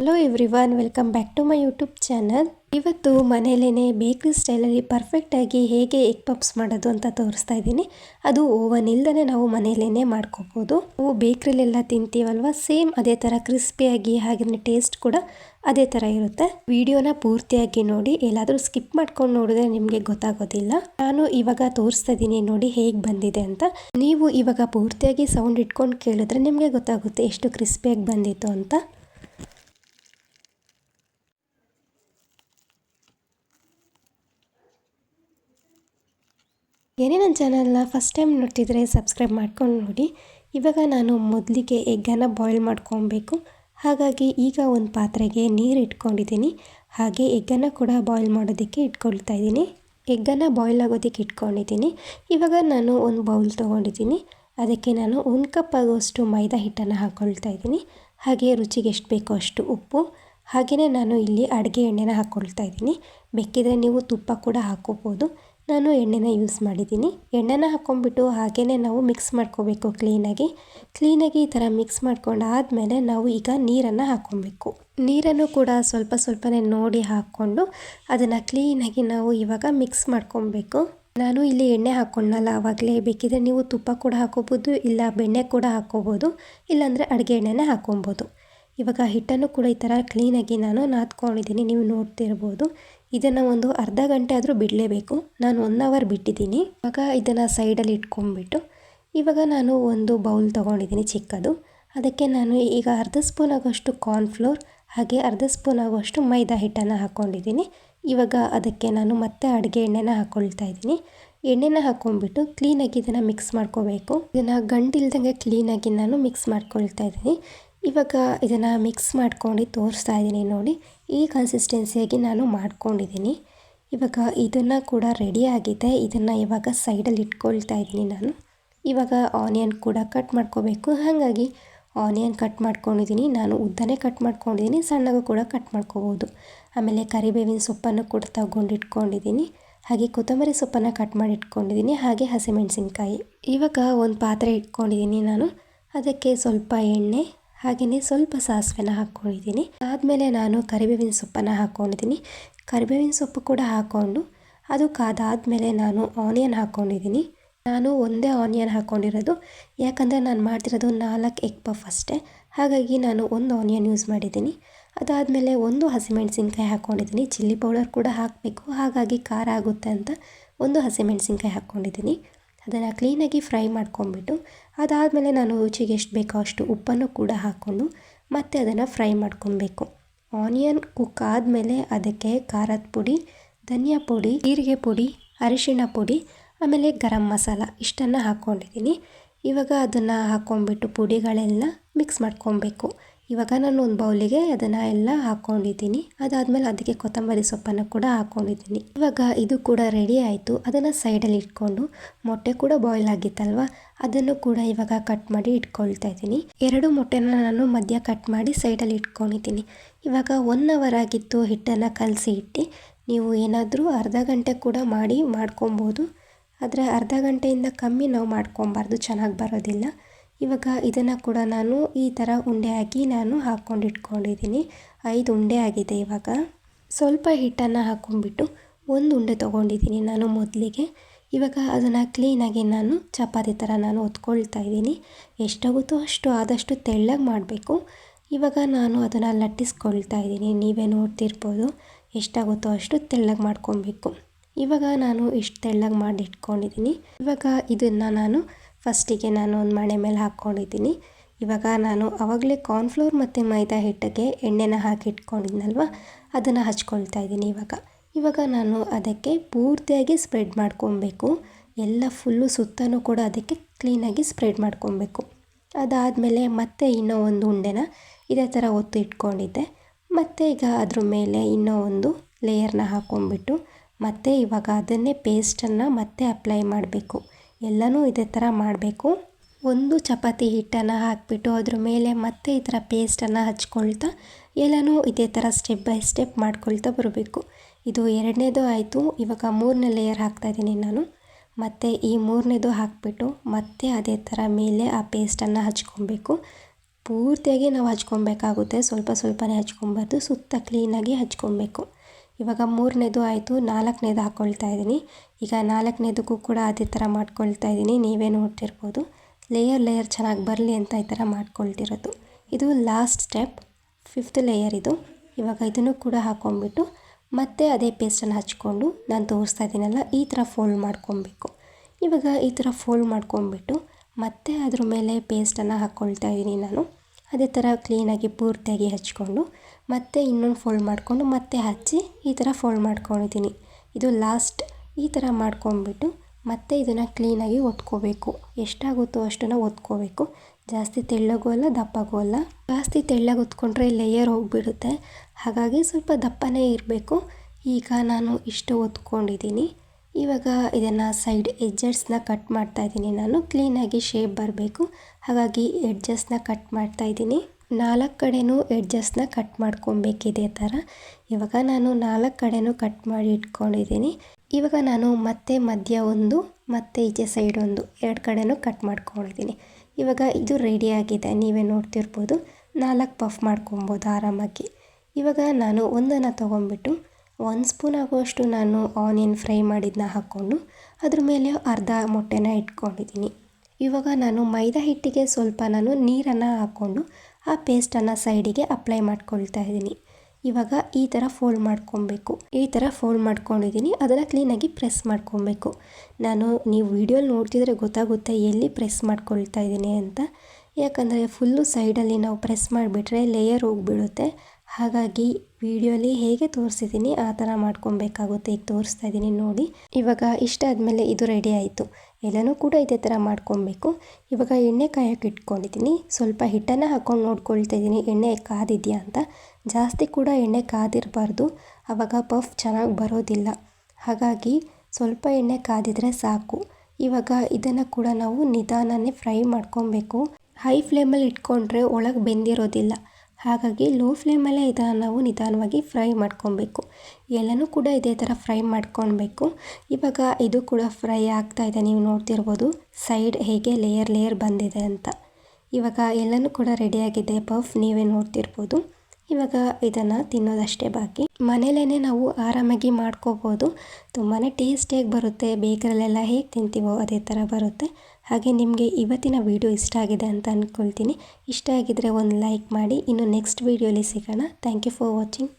Hello everyone welcome back to my YouTube channel ಇವತ್ತು ಮನೆಯಲ್ಲೇ ಬೇಕ್ರಿ ಸ್ಟೈಲಲ್ಲಿ ಪರ್ಫೆಕ್ಟಾಗಿ ಹೇಗೆ ಎಗ್ ಪಪ್ಸ್ ಮಾಡೋದು ಅಂತ ತೋರಿಸ್ತಾ ಇದ್ದೀನಿ. ಅದು ಓವನ್ ಇಲ್ಲದೇ ನಾವು ಮನೆಯಲ್ಲೇ ಮಾಡ್ಕೋಬೋದು. ನಾವು ಬೇಕ್ರಿಲೆಲ್ಲ ತಿಂತೀವಲ್ವ ಸೇಮ್ ಅದೇ ಥರ ಕ್ರಿಸ್ಪಿಯಾಗಿ ಹಾಗಿನ ಟೇಸ್ಟ್ ಕೂಡ ಅದೇ ಥರ ಇರುತ್ತೆ. ವಿಡಿಯೋನ ಪೂರ್ತಿಯಾಗಿ ನೋಡಿ, ಎಲ್ಲಾದರೂ ಸ್ಕಿಪ್ ಮಾಡ್ಕೊಂಡು ನೋಡಿದ್ರೆ ನಿಮಗೆ ಗೊತ್ತಾಗೋದಿಲ್ಲ. ನಾನು ಇವಾಗ ತೋರಿಸ್ತಾ ಇದ್ದೀನಿ ನೋಡಿ ಹೇಗೆ ಬಂದಿದೆ ಅಂತ. ನೀವು ಇವಾಗ ಪೂರ್ತಿಯಾಗಿ ಸೌಂಡ್ ಇಟ್ಕೊಂಡು ಕೇಳಿದ್ರೆ ನಿಮಗೆ ಗೊತ್ತಾಗುತ್ತೆ ಎಷ್ಟು ಕ್ರಿಸ್ಪಿಯಾಗಿ ಬಂದಿತ್ತು ಅಂತ. ಏನೇ ನನ್ನ ಚಾನಲ್ನ ಫಸ್ಟ್ ಟೈಮ್ ನೋಡ್ತಿದ್ರೆ ಸಬ್ಸ್ಕ್ರೈಬ್ ಮಾಡ್ಕೊಂಡು ನೋಡಿ. ಇವಾಗ ನಾನು ಮೊದಲಿಗೆ ಎಗ್ಗನ್ನು ಬಾಯ್ಲ್ ಮಾಡ್ಕೊಬೇಕು. ಹಾಗಾಗಿ ಈಗ ಒಂದು ಪಾತ್ರೆಗೆ ನೀರು ಇಟ್ಕೊಂಡಿದ್ದೀನಿ. ಹಾಗೆ ಎಗ್ಗನ್ನು ಕೂಡ ಬಾಯ್ಲ್ ಮಾಡೋದಕ್ಕೆ ಇಟ್ಕೊಳ್ತಾ ಇದ್ದೀನಿ. ಎಗ್ಗನ್ನು ಬಾಯ್ಲ್ ಆಗೋದಕ್ಕೆ ಇಟ್ಕೊಂಡಿದ್ದೀನಿ. ಇವಾಗ ನಾನು ಒಂದು ಬೌಲ್ ತೊಗೊಂಡಿದ್ದೀನಿ. ಅದಕ್ಕೆ ನಾನು ಒಂದು ಕಪ್ ಆಗುವಷ್ಟು ಮೈದಾ ಹಿಟ್ಟನ್ನು ಹಾಕ್ಕೊಳ್ತಾ ಇದ್ದೀನಿ. ಹಾಗೆ ರುಚಿಗೆ ಎಷ್ಟು ಬೇಕೋ ಅಷ್ಟು ಉಪ್ಪು. ಹಾಗೆಯೇ ನಾನು ಇಲ್ಲಿ ಅಡುಗೆ ಎಣ್ಣೆನ ಹಾಕ್ಕೊಳ್ತಾ ಇದ್ದೀನಿ. ಬೇಕಿದ್ರೆ ನೀವು ತುಪ್ಪ ಕೂಡ ಹಾಕ್ಕೋಬೋದು ನಾನು ಎಣ್ಣೆನ ಯೂಸ್ ಮಾಡಿದ್ದೀನಿ. ಎಣ್ಣೆನ ಹಾಕ್ಕೊಂಡ್ಬಿಟ್ಟು ಹಾಗೇ ನಾವು ಮಿಕ್ಸ್ ಮಾಡ್ಕೋಬೇಕು ಕ್ಲೀನಾಗಿ ಕ್ಲೀನಾಗಿ ಈ ಥರ ಮಿಕ್ಸ್ ಮಾಡ್ಕೊಂಡಾದಮೇಲೆ ನಾವು ಈಗ ನೀರನ್ನು ಹಾಕ್ಕೊಬೇಕು ನೀರನ್ನು ಕೂಡ ಸ್ವಲ್ಪ ಸ್ವಲ್ಪನೇ ನೋಡಿ ಹಾಕ್ಕೊಂಡು ಅದನ್ನು ಕ್ಲೀನಾಗಿ ನಾವು ಇವಾಗ ಮಿಕ್ಸ್ ಮಾಡ್ಕೊಬೇಕು. ನಾನು ಇಲ್ಲಿ ಎಣ್ಣೆ ಹಾಕ್ಕೊಂಡಲ್ಲ ಆವಾಗಲೇ ಬೇಕಿದ್ರೆ ನೀವು ತುಪ್ಪ ಕೂಡ ಹಾಕೋಬೋದು, ಇಲ್ಲ ಬೆಣ್ಣೆ ಕೂಡ ಹಾಕ್ಕೋಬೋದು ಇಲ್ಲಾಂದರೆ ಅಡುಗೆ ಎಣ್ಣೆನೇ ಹಾಕ್ಕೊಬೋದು ಇವಾಗ ಹಿಟ್ಟನ್ನು ಕೂಡ ಈ ಥರ ಕ್ಲೀನಾಗಿ ನಾನು ನಾದ್ಕೊಂಡಿದ್ದೀನಿ, ನೀವು ನೋಡ್ತಿರ್ಬೋದು. ಇದನ್ನು ಒಂದು ಅರ್ಧ ಗಂಟೆ ಆದರೂ ಬಿಡಲೇಬೇಕು. ನಾನು ಒನ್ ಅವರ್ ಬಿಟ್ಟಿದ್ದೀನಿ. ಇವಾಗ ಇದನ್ನು ಸೈಡಲ್ಲಿ ಇಟ್ಕೊಂಡ್ಬಿಟ್ಟು, ಇವಾಗ ನಾನು ಒಂದು ಬೌಲ್ ತೊಗೊಂಡಿದ್ದೀನಿ ಚಿಕ್ಕದು. ಅದಕ್ಕೆ ನಾನು ಈಗ ಅರ್ಧ ಸ್ಪೂನ್ ಆಗೋಷ್ಟು ಕಾರ್ನ್ಫ್ಲೋರ್ ಹಾಗೆ ಅರ್ಧ ಸ್ಪೂನ್ ಆಗೋಷ್ಟು ಮೈದಾ ಹಿಟ್ಟನ್ನು ಹಾಕ್ಕೊಂಡಿದ್ದೀನಿ ಇವಾಗ ಅದಕ್ಕೆ ನಾನು ಮತ್ತೆ ಅಡುಗೆ ಎಣ್ಣೆನ ಹಾಕ್ಕೊಳ್ತಾ ಇದ್ದೀನಿ. ಎಣ್ಣೆನ ಹಾಕ್ಕೊಂಡ್ಬಿಟ್ಟು ಕ್ಲೀನಾಗಿ ಇದನ್ನು ಮಿಕ್ಸ್ ಮಾಡ್ಕೋಬೇಕು. ಇದನ್ನು ಗಂಟಿಲ್ದಂಗೆ ಕ್ಲೀನಾಗಿ ನಾನು ಮಿಕ್ಸ್ ಮಾಡ್ಕೊಳ್ತಾ ಇದ್ದೀನಿ. ಇವಾಗ ಇದನ್ನು ಮಿಕ್ಸ್ ಮಾಡ್ಕೊಂಡು ತೋರಿಸ್ತಾ ಇದ್ದೀನಿ ನೋಡಿ. ಈ ಕನ್ಸಿಸ್ಟೆನ್ಸಿಯಾಗಿ ನಾನು ಮಾಡ್ಕೊಂಡಿದ್ದೀನಿ. ಇವಾಗ ಇದನ್ನು ಕೂಡ ರೆಡಿ ಆಗಿದೆ. ಇದನ್ನು ಇವಾಗ ಸೈಡಲ್ಲಿ ಇಟ್ಕೊಳ್ತಾ ಇದ್ದೀನಿ ನಾನು. ಇವಾಗ ಆನಿಯನ್ ಕೂಡ ಕಟ್ ಮಾಡ್ಕೋಬೇಕು. ಹಾಗಾಗಿ ಆನಿಯನ್ ಕಟ್ ಮಾಡ್ಕೊಂಡಿದ್ದೀನಿ. ನಾನು ಉದ್ದನೇ ಕಟ್ ಮಾಡ್ಕೊಂಡಿದ್ದೀನಿ. ಸಣ್ಣಗೂ ಕೂಡ ಕಟ್ ಮಾಡ್ಕೋಬೋದು. ಆಮೇಲೆ ಕರಿಬೇವಿನ ಸೊಪ್ಪನ್ನು ಕೂಡ ತಗೊಂಡು ಇಟ್ಕೊಂಡಿದ್ದೀನಿ. ಹಾಗೆ ಕೊತ್ತಂಬರಿ ಸೊಪ್ಪನ್ನು ಕಟ್ ಮಾಡಿ ಇಟ್ಕೊಂಡಿದ್ದೀನಿ. ಹಾಗೆ ಹಸಿಮೆಣಸಿನ್ಕಾಯಿ. ಇವಾಗ ಒಂದು ಪಾತ್ರೆ ಇಟ್ಕೊಂಡಿದ್ದೀನಿ ನಾನು. ಅದಕ್ಕೆ ಸ್ವಲ್ಪ ಎಣ್ಣೆ ಹಾಗೆಯೇ ಸ್ವಲ್ಪ ಸಾಸಿವೆನ ಹಾಕ್ಕೊಂಡಿದ್ದೀನಿ. ಆದಮೇಲೆ ನಾನು ಕರಿಬೇವಿನ ಸೊಪ್ಪನ್ನು ಹಾಕ್ಕೊಂಡಿದ್ದೀನಿ ಕರಿಬೇವಿನ ಸೊಪ್ಪು ಕೂಡ ಹಾಕ್ಕೊಂಡು ಅದು ಕಾದಾದಮೇಲೆ ನಾನು ಆನಿಯನ್ ಹಾಕ್ಕೊಂಡಿದ್ದೀನಿ. ನಾನು ಒಂದೇ ಆನಿಯನ್ ಹಾಕ್ಕೊಂಡಿರೋದು. ಯಾಕಂದರೆ ನಾನು ಮಾಡ್ತಿರೋದು ನಾಲ್ಕು ಎಗ್ ಪಫ್ ಅಷ್ಟೇ. ಹಾಗಾಗಿ ನಾನು ಒಂದು ಆನಿಯನ್ ಯೂಸ್ ಮಾಡಿದ್ದೀನಿ. ಅದಾದಮೇಲೆ ಒಂದು ಹಸಿಮೆಣಸಿನ್ಕಾಯಿ ಹಾಕ್ಕೊಂಡಿದ್ದೀನಿ. ಚಿಲ್ಲಿ ಪೌಡರ್ ಕೂಡ ಹಾಕಬೇಕು. ಹಾಗಾಗಿ ಖಾರ ಆಗುತ್ತೆ ಅಂತ ಒಂದು ಹಸಿಮೆಣಸಿನ್ಕಾಯಿ ಹಾಕ್ಕೊಂಡಿದ್ದೀನಿ. ಅದನ್ನು ಕ್ಲೀನಾಗಿ ಫ್ರೈ ಮಾಡ್ಕೊಂಬಿಟ್ಟು ಅದಾದಮೇಲೆ ನಾನು ರುಚಿಗೆ ಎಷ್ಟು ಬೇಕೋ ಅಷ್ಟು ಉಪ್ಪನ್ನು ಕೂಡ ಹಾಕ್ಕೊಂಡು ಮತ್ತೆ ಅದನ್ನು ಫ್ರೈ ಮಾಡ್ಕೊಬೇಕು. ಆನಿಯನ್ ಕುಕ್ ಆದಮೇಲೆ ಅದಕ್ಕೆ ಖಾರದ ಪುಡಿ, ಧನಿಯಾ ಪುಡಿ, ಜೀರಿಗೆ ಪುಡಿ, ಅರಿಶಿಣ ಪುಡಿ, ಆಮೇಲೆ ಗರಂ ಮಸಾಲ ಇಷ್ಟನ್ನು ಹಾಕ್ಕೊಂಡಿದ್ದೀನಿ ಇವಾಗ ಅದನ್ನು ಹಾಕ್ಕೊಂಬಿಟ್ಟು ಪುಡಿಗಳೆಲ್ಲ ಮಿಕ್ಸ್ ಮಾಡ್ಕೊಬೇಕು. ಇವಾಗ ನಾನು ಒಂದು ಬೌಲಿಗೆ ಅದನ್ನು ಎಲ್ಲ ಹಾಕ್ಕೊಂಡಿದ್ದೀನಿ. ಅದಾದಮೇಲೆ ಅದಕ್ಕೆ ಕೊತ್ತಂಬರಿ ಸೊಪ್ಪನ್ನು ಕೂಡ ಹಾಕ್ಕೊಂಡಿದ್ದೀನಿ. ಇವಾಗ ಇದು ಕೂಡ ರೆಡಿ ಆಯಿತು. ಅದನ್ನು ಸೈಡಲ್ಲಿ ಇಟ್ಕೊಂಡು ಮೊಟ್ಟೆ ಕೂಡ ಬಾಯ್ಲ್ ಆಗಿತ್ತಲ್ವ? ಅದನ್ನು ಕೂಡ ಇವಾಗ ಕಟ್ ಮಾಡಿ ಇಟ್ಕೊಳ್ತಾ ಇದ್ದೀನಿ. ಎರಡು ಮೊಟ್ಟೆನ ನಾನು ಮಧ್ಯ ಕಟ್ ಮಾಡಿ ಸೈಡಲ್ಲಿ ಇಟ್ಕೊಂಡಿದ್ದೀನಿ. ಇವಾಗ ಒನ್ ಅವರ್ ಆಗಿತ್ತು ಹಿಟ್ಟನ್ನು ಕಲಸಿ ಇಟ್ಟು ನೀವು ಏನಾದರೂ ಅರ್ಧ ಗಂಟೆ ಕೂಡ ಮಾಡಿ ಮಾಡ್ಕೊಬೋದು. ಆದರೆ ಅರ್ಧ ಗಂಟೆಯಿಂದ ಕಮ್ಮಿ ನಾವು ಮಾಡ್ಕೊಬಾರ್ದು. ಚೆನ್ನಾಗಿ ಬರೋದಿಲ್ಲ. ಇವಾಗ ಇದನ್ನು ಕೂಡ ನಾನು ಈ ಥರ ಉಂಡೆ ಹಾಕಿ ನಾನು ಹಾಕ್ಕೊಂಡು ಇಟ್ಕೊಂಡಿದ್ದೀನಿ. ಐದು ಉಂಡೆ ಆಗಿದೆ ಇವಾಗ. ಸ್ವಲ್ಪ ಹಿಟ್ಟನ್ನು ಹಾಕ್ಕೊಂಡ್ಬಿಟ್ಟು ಒಂದು ಉಂಡೆ ತೊಗೊಂಡಿದ್ದೀನಿ ನಾನು ಮೊದಲಿಗೆ. ಇವಾಗ ಅದನ್ನು ಕ್ಲೀನಾಗಿ ನಾನು ಚಪಾತಿ ಥರ ನಾನು ಹೊತ್ಕೊಳ್ತಾ ಇದ್ದೀನಿ. ಎಷ್ಟಾಗುತ್ತೋ ಅಷ್ಟು ಆದಷ್ಟು ತೆಳ್ಳಗೆ ಮಾಡಬೇಕು. ಇವಾಗ ನಾನು ಅದನ್ನು ಲಟ್ಟಿಸ್ಕೊಳ್ತಾ ಇದ್ದೀನಿ. ನೀವೇ ನೋಡ್ತಿರ್ಬೋದು ಎಷ್ಟಾಗುತ್ತೋ ಅಷ್ಟು ತೆಳ್ಳಗೆ ಮಾಡ್ಕೊಬೇಕು. ಇವಾಗ ನಾನು ಇಷ್ಟು ತೆಳ್ಳಗೆ ಮಾಡಿ ಇಟ್ಕೊಂಡಿದ್ದೀನಿ. ಇವಾಗ ಇದನ್ನು ನಾನು ಫಸ್ಟಿಗೆ ನಾನು ಒಂದು ಮಣೆ ಮೇಲೆ ಹಾಕ್ಕೊಂಡಿದ್ದೀನಿ. ಇವಾಗ ನಾನು ಆವಾಗಲೇ ಕಾರ್ನ್ಫ್ಲೋರ್ ಮತ್ತು ಮೈದಾ ಹಿಟ್ಟಿಗೆ ಎಣ್ಣೆನ ಹಾಕಿ ಇಟ್ಕೊಂಡಿದ್ನಲ್ವ? ಅದನ್ನು ಹಚ್ಕೊಳ್ತಾ ಇದ್ದೀನಿ ಇವಾಗ. ಇವಾಗ ನಾನು ಅದಕ್ಕೆ ಪೂರ್ತಿಯಾಗಿ ಸ್ಪ್ರೆಡ್ ಮಾಡ್ಕೊಬೇಕು. ಎಲ್ಲ ಫುಲ್ಲು ಸುತ್ತಲೂ ಕೂಡ ಅದಕ್ಕೆ ಕ್ಲೀನಾಗಿ ಸ್ಪ್ರೆಡ್ ಮಾಡ್ಕೊಬೇಕು. ಅದಾದಮೇಲೆ ಮತ್ತೆ ಇನ್ನೂ ಒಂದು ಉಂಡೆನ ಇದೇ ಥರ ಒತ್ತು ಇಟ್ಕೊಂಡಿದ್ದೆ. ಮತ್ತು ಈಗ ಅದ್ರ ಮೇಲೆ ಇನ್ನೂ ಒಂದು ಲೇಯರ್ನ ಹಾಕ್ಕೊಂಬಿಟ್ಟು ಮತ್ತು ಇವಾಗ ಅದನ್ನೇ ಪೇಸ್ಟನ್ನು ಮತ್ತೆ ಅಪ್ಲೈ ಮಾಡಬೇಕು. ಎಲ್ಲನೂ ಇದೇ ಥರ ಮಾಡಬೇಕು. ಒಂದು ಚಪಾತಿ ಹಿಟ್ಟನ್ನು ಹಾಕಿಬಿಟ್ಟು ಅದ್ರ ಮೇಲೆ ಮತ್ತೆ ಈ ಥರ ಪೇಸ್ಟನ್ನು ಹಚ್ಕೊಳ್ತಾ ಎಲ್ಲನೂ ಇದೇ ಥರ ಸ್ಟೆಪ್ ಬೈ ಸ್ಟೆಪ್ ಮಾಡ್ಕೊಳ್ತಾ ಬರಬೇಕು. ಇದು ಎರಡನೇದು ಆಯಿತು. ಇವಾಗ ಮೂರನೇ ಲೇಯರ್ ಹಾಕ್ತಾಯಿದ್ದೀನಿ ನಾನು. ಮತ್ತು ಈ ಮೂರನೇದು ಹಾಕಿಬಿಟ್ಟು ಮತ್ತೆ ಅದೇ ಥರ ಮೇಲೆ ಆ ಪೇಸ್ಟನ್ನು ಹಚ್ಕೊಬೇಕು ಪೂರ್ತಿಯಾಗಿ ನಾವು ಹಚ್ಕೊಬೇಕಾಗುತ್ತೆ ಸ್ವಲ್ಪ ಸ್ವಲ್ಪನೇ ಹಚ್ಕೊಬಾರ್ದು ಸುತ್ತ ಕ್ಲೀನಾಗಿ ಹಚ್ಕೊಬೇಕು ಇವಾಗ ಮೂರನೇದು ಆಯಿತು, ನಾಲ್ಕನೇದು ಹಾಕ್ಕೊಳ್ತಾ ಇದ್ದೀನಿ. ಈಗ ನಾಲ್ಕನೇದಕ್ಕೂ ಕೂಡ ಅದೇ ಥರ ಮಾಡ್ಕೊಳ್ತಾ ಇದ್ದೀನಿ. ನೀವೇ ನೋಡ್ತಿರ್ಬೋದು. ಲೇಯರ್ ಲೇಯರ್ ಚೆನ್ನಾಗಿ ಬರಲಿ ಅಂತ ಈ ಥರ ಮಾಡ್ಕೊಳ್ತಿರೋದು. ಇದು ಲಾಸ್ಟ್ ಸ್ಟೆಪ್, ಫಿಫ್ತ್ ಲೇಯರ್ ಇದು. ಇವಾಗ ಇದನ್ನು ಕೂಡ ಹಾಕೊಂಡ್ಬಿಟ್ಟು ಮತ್ತೆ ಅದೇ ಪೇಸ್ಟನ್ನು ಹಚ್ಕೊಂಡು ನಾನು ತೋರಿಸ್ತಾ ಇದ್ದೀನಲ್ಲ, ಈ ಥರ ಫೋಲ್ಡ್ ಮಾಡ್ಕೊಬೇಕು. ಇವಾಗ ಈ ಥರ ಫೋಲ್ಡ್ ಮಾಡ್ಕೊಂಬಿಟ್ಟು ಮತ್ತೆ ಅದ್ರ ಮೇಲೆ ಪೇಸ್ಟನ್ನು ಹಾಕ್ಕೊಳ್ತಾ ಇದ್ದೀನಿ ನಾನು. ಅದೇ ಥರ ಕ್ಲೀನಾಗಿ ಪೂರ್ತಿಯಾಗಿ ಹಚ್ಕೊಂಡು ಮತ್ತೆ ಇನ್ನೊಂದು ಫೋಲ್ಡ್ ಮಾಡಿಕೊಂಡು ಮತ್ತೆ ಹಚ್ಚಿ ಈ ಥರ ಫೋಲ್ಡ್ ಮಾಡ್ಕೊಂಡಿದ್ದೀನಿ. ಇದು ಲಾಸ್ಟ್ ಈ ಥರ ಮಾಡ್ಕೊಂಬಿಟ್ಟು ಮತ್ತೆ ಇದನ್ನು ಕ್ಲೀನಾಗಿ ಒತ್ಕೋಬೇಕು. ಎಷ್ಟಾಗುತ್ತೋ ಅಷ್ಟನ್ನು ಒತ್ಕೋಬೇಕು. ಜಾಸ್ತಿ ತೆಳ್ಳಗೂ ಅಲ್ಲ, ದಪ್ಪಗೂ ಅಲ್ಲ. ಜಾಸ್ತಿ ತೆಳ್ಳಗೆ ಒತ್ಕೊಂಡ್ರೆ ಲೇಯರ್ ಹೋಗಿಬಿಡುತ್ತೆ. ಹಾಗಾಗಿ ಸ್ವಲ್ಪ ದಪ್ಪನೇ ಇರಬೇಕು. ಈಗ ನಾನು ಇಷ್ಟು ಒತ್ಕೊಂಡಿದ್ದೀನಿ. ಇವಾಗ ಇದನ್ನು ಸೈಡ್ ಎಡ್ಜಸ್ನ ಕಟ್ ಮಾಡ್ತಾಯಿದ್ದೀನಿ ನಾನು. ಕ್ಲೀನಾಗಿ ಶೇಪ್ ಬರಬೇಕು. ಹಾಗಾಗಿ ಎಡ್ಜಸ್ನ ಕಟ್ ಮಾಡ್ತಾ ಇದ್ದೀನಿ. ನಾಲ್ಕು ಕಡೆನೂ ಎಡ್ಜಸ್ನ ಕಟ್ ಮಾಡ್ಕೊಬೇಕಿದೆ ಥರ ಇವಾಗ ನಾನು ನಾಲ್ಕು ಕಡೆನೂ ಕಟ್ ಮಾಡಿ ಇಟ್ಕೊಂಡಿದ್ದೀನಿ. ಇವಾಗ ನಾನು ಮತ್ತೆ ಮಧ್ಯ ಒಂದು, ಮತ್ತೆ ಈಚೆ ಸೈಡ್ ಒಂದು, ಎರಡು ಕಡೆನೂ ಕಟ್ ಮಾಡ್ಕೊಂಡಿದ್ದೀನಿ. ಇವಾಗ ಇದು ರೆಡಿಯಾಗಿದೆ ನೀವೇ ನೋಡ್ತಿರ್ಬೋದು. ನಾಲ್ಕು ಪಫ್ ಮಾಡ್ಕೊಬೋದು ಆರಾಮಾಗಿ. ಇವಾಗ ನಾನು ಒಂದನ್ನು ತೊಗೊಂಬಿಟ್ಟು ಒಂದು ಸ್ಪೂನ್ ಆಗುವಷ್ಟು ನಾನು ಆನಿಯನ್ ಫ್ರೈ ಮಾಡಿದ್ದನ್ನ ಹಾಕ್ಕೊಂಡು ಅದ್ರ ಮೇಲೆ ಅರ್ಧ ಮೊಟ್ಟೆನ ಇಟ್ಕೊಂಡಿದ್ದೀನಿ. ಇವಾಗ ನಾನು ಮೈದಾ ಹಿಟ್ಟಿಗೆ ಸ್ವಲ್ಪ ನಾನು ನೀರನ್ನು ಹಾಕ್ಕೊಂಡು ಆ ಪೇಸ್ಟನ್ನು ಸೈಡಿಗೆ ಅಪ್ಲೈ ಮಾಡ್ಕೊಳ್ತಾ ಇದ್ದೀನಿ. ಇವಾಗ ಈ ಥರ ಫೋಲ್ಡ್ ಮಾಡ್ಕೊಬೇಕು. ಈ ಥರ ಫೋಲ್ಡ್ ಮಾಡ್ಕೊಂಡಿದ್ದೀನಿ. ಅದನ್ನು ಕ್ಲೀನಾಗಿ ಪ್ರೆಸ್ ಮಾಡ್ಕೊಬೇಕು. ನಾನು ನೀವು ವೀಡಿಯೋಲಿ ನೋಡ್ತಿದ್ರೆ ಗೊತ್ತಾಗುತ್ತೆ ಎಲ್ಲಿ ಪ್ರೆಸ್ ಮಾಡ್ಕೊಳ್ತಾ ಇದ್ದೀನಿ ಅಂತ. ಯಾಕಂದರೆ ಫುಲ್ಲು ಸೈಡಲ್ಲಿ ನಾವು ಪ್ರೆಸ್ ಮಾಡಿಬಿಟ್ರೆ ಲೇಯರ್ ಹೋಗಿಬಿಡುತ್ತೆ. ಹಾಗಾಗಿ ವಿಡಿಯೋಲಿ ಹೇಗೆ ತೋರಿಸಿದ್ದೀನಿ, ಆ ಥರ ಮಾಡ್ಕೊಬೇಕಾಗುತ್ತೆ. ಈಗ ತೋರಿಸ್ತಾ ಇದ್ದೀನಿ, ನೋಡಿ. ಇವಾಗ ಇಷ್ಟ ಆದಮೇಲೆ ಇದು ರೆಡಿ ಆಯಿತು. ಎಲ್ಲನೂ ಕೂಡ ಇದೇ ಥರ ಮಾಡ್ಕೊಬೇಕು. ಇವಾಗ ಎಣ್ಣೆ ಕಾಯೋಕೆ ಇಟ್ಕೊಂಡಿದ್ದೀನಿ. ಸ್ವಲ್ಪ ಹಿಟ್ಟನ್ನು ಹಾಕ್ಕೊಂಡು ನೋಡ್ಕೊಳ್ತಾ ಇದ್ದೀನಿ. ಎಣ್ಣೆ ಕಾದಿದೆಯಾ ಅಂತ. ಜಾಸ್ತಿ ಕೂಡ ಎಣ್ಣೆ ಕಾದಿರಬಾರ್ದು. ಆವಾಗ ಪಫ್ ಚೆನ್ನಾಗಿ ಬರೋದಿಲ್ಲ. ಹಾಗಾಗಿ ಸ್ವಲ್ಪ ಎಣ್ಣೆ ಕಾದಿದ್ರೆ ಸಾಕು. ಇವಾಗ ಇದನ್ನು ಕೂಡ ನಾವು ನಿಧಾನನೇ ಫ್ರೈ ಮಾಡ್ಕೊಬೇಕು. ಹೈ ಫ್ಲೇಮಲ್ಲಿ ಇಟ್ಕೊಂಡ್ರೆ ಒಳಗೆ ಬೆಂದಿರೋದಿಲ್ಲ. ಹಾಗಾಗಿ ಲೋ ಫ್ಲೇಮಲ್ಲೇ ಇದನ್ನು ನಾವು ನಿಧಾನವಾಗಿ ಫ್ರೈ ಮಾಡ್ಕೊಬೇಕು. ಎಲ್ಲನೂ ಕೂಡ ಇದೇ ಥರ ಫ್ರೈ ಮಾಡ್ಕೊಳ್ಬೇಕು ಇವಾಗ ಇದು ಕೂಡ ಫ್ರೈ ಆಗ್ತಾ ಇದೆ, ನೀವು ನೋಡ್ತಿರ್ಬೋದು. ಸೈಡ್ ಹೇಗೆ ಲೇಯರ್ ಲೇಯರ್ ಬಂದಿದೆ ಅಂತ. ಇವಾಗ ಎಲ್ಲನೂ ಕೂಡ ರೆಡಿಯಾಗಿದೆ ಪಫ್ ನೀವೇ ನೋಡ್ತಿರ್ಬೋದು. ಇವಾಗ ಇದನ್ನು ತಿನ್ನೋದಷ್ಟೇ ಬಾಕಿ. ಮನೇಲೇ ನಾವು ಆರಾಮಾಗಿ ಮಾಡ್ಕೋಬೋದು. ತುಂಬಾ ಟೇಸ್ಟಿಯಾಗಿ ಬರುತ್ತೆ. ಬೇಕರಲ್ಲೆಲ್ಲ ಹೇಗೆ ತಿಂತೀವೋ ಅದೇ ಥರ ಬರುತ್ತೆ. ಹಾಗೆ ನಿಮಗೆ ಇವತ್ತಿನ ವೀಡಿಯೋ ಇಷ್ಟ ಆಗಿದೆ ಅಂತ ಅಂದ್ಕೊಳ್ತೀನಿ ಇಷ್ಟ ಆಗಿದ್ದರೆ ಒಂದು ಲೈಕ್ ಮಾಡಿ. ಇನ್ನು ನೆಕ್ಸ್ಟ್ ವೀಡಿಯೋಲಿ ಸಿಗೋಣ. Thank you for watching.